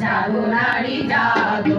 জাগো নারী জাগো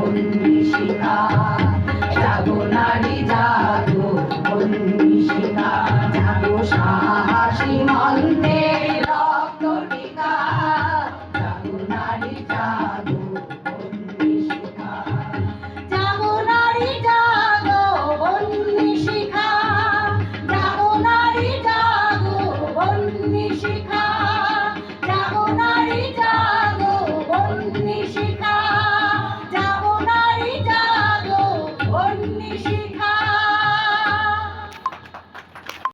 বন্দিশিকা জাগো নারী জাগো বন্দিশিকা জাগো সা